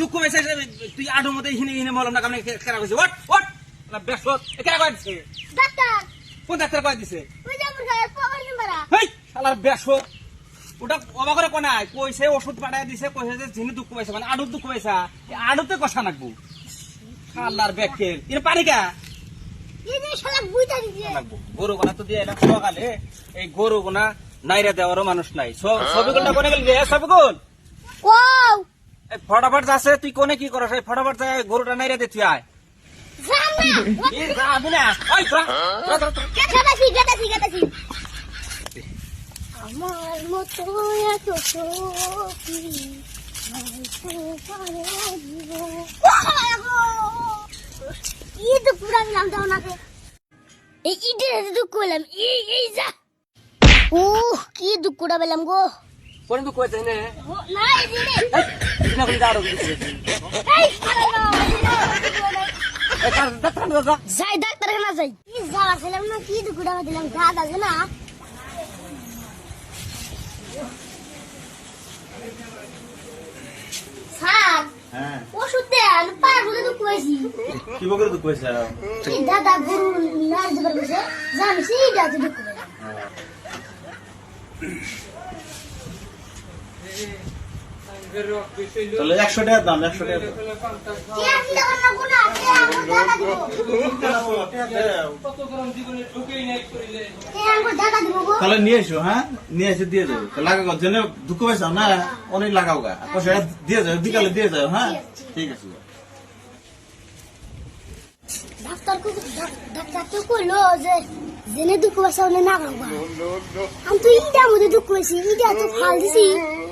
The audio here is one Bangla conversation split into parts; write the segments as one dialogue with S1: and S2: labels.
S1: দুঃখ পেয়েছে তুই আডুর মধ্যে হিনে হিনে মলম না কামনে কেরা কইছে ওট ওট না এ কেরা কই দিছে?
S2: ডাক্তার।
S1: কোন ডাক্তার কই দিছে?
S2: ওই যে আমার গায়ের পকেট নাম্বারা
S1: হেই শালার বেশ ওটা অবাক করে কোনায় কইছে ওষুধ পাঠায় দিছে কইছে যে জিনে দুঃখ পাইছে মানে আডুর দুঃখ পাইছা আডুতে কষা নাকবো। শালার ব্যাকের এর পারি কা? গরু গোনা তো দিয়ে এলাম সকালে। এই গরু গোনা নাইরা দেওয়ারও মানুষ নাই। সবিগুলটা কোনে গেলি। সবিগুল ফটাফট যাচ্ছে তুই কোনে কি এই ফটাফট যায় গরুটা নাইরা দে তুই আয়।
S2: আমার মতো এত সখী হয়তো ই তো পুরা মিলাম দাও না এই দুঃখ পেলাম এই এই যা। ও কি দুঃখটা পেলাম গো।
S1: কোনে দুঃখ হয়েছে নে
S2: ও, না এই যে রে।
S1: এই না কোন যাড়ো দিছে
S2: এই,
S1: দাদা
S2: যাই ডাক্তার না যাই কি যাওয়া ছিলাম না কি দুঃখটা দিলাম দাগে না স্যার
S3: হ্যাঁ।
S2: ওষুধ দেন পার বলে তো কইছি।
S3: কি বকরে তো কইছা?
S2: দাদা গরু না দিবার কইছে জানি সেইটা তো দুঃখ করে
S3: তাহলে একশো টাকা দাম, একশো টাকা তাহলে নিয়ে এসো হ্যাঁ? নিয়ে এসে দিয়ে যাব লাগাও জেনে দুঃখ পাইছাও না? অনেক লাগাও গা। পয়সা দিয়ে যাও, বিকালে দিয়ে যাও হ্যাঁ? ঠিক আছে।
S2: ডাক্তার ডাক্তার কইলো যে জেনে দুঃখ পাইছে না আমি তো ইটা মধ্যে দুঃখ পাইছি ইটা তো ফাল দিছি।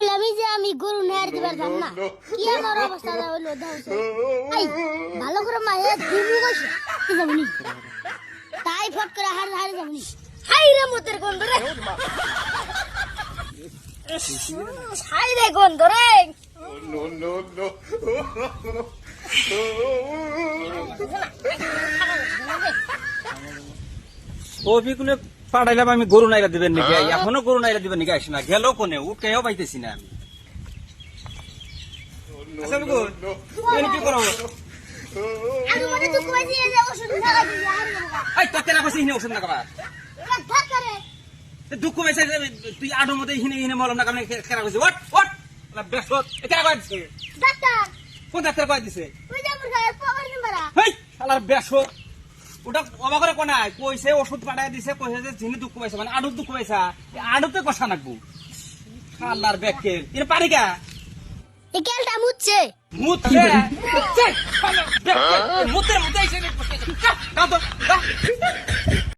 S2: আমি যে আমি গরু নেয়ার দিবার জান না কি আমার অবস্থা হইল দাওছে ভালো করে মায়ে দিমু কইছে কি যাবনি তাই ফট করে হার হার যাবনি হাই রে মতের গন্ধ রে হাই রে গন্ধ রে
S1: কবি কোনে পাঠাইলাম আমি গরু নাইরা দিবেন নাকি? এখনও গরু নাইরা দিবেন নাকি? আসে না গেল কোনে? উঠেও পাইতেছি না আমি। আচ্ছা দুঃখ পেয়েছে তুই আডুর মধ্যে হিনে হিনে মলম না কামনে কেরা কইছে? ওট ওট দিছে? কোন ডাক্তার কই দিছে? শালার ওটা অবাক করে কোনায় কইছে ওষুধ পাঠায় দিছে কইছে যে জিনে দুঃখ পাইছে মানে আডুর দুঃখ পাইছে। আডুতে কষা নাকবো। শালার ব্যাকের এর পারি কা?
S2: একেলটা মুচ্ছে
S1: মুচ্ছে মুচ্ছে মুতের মুতে এসে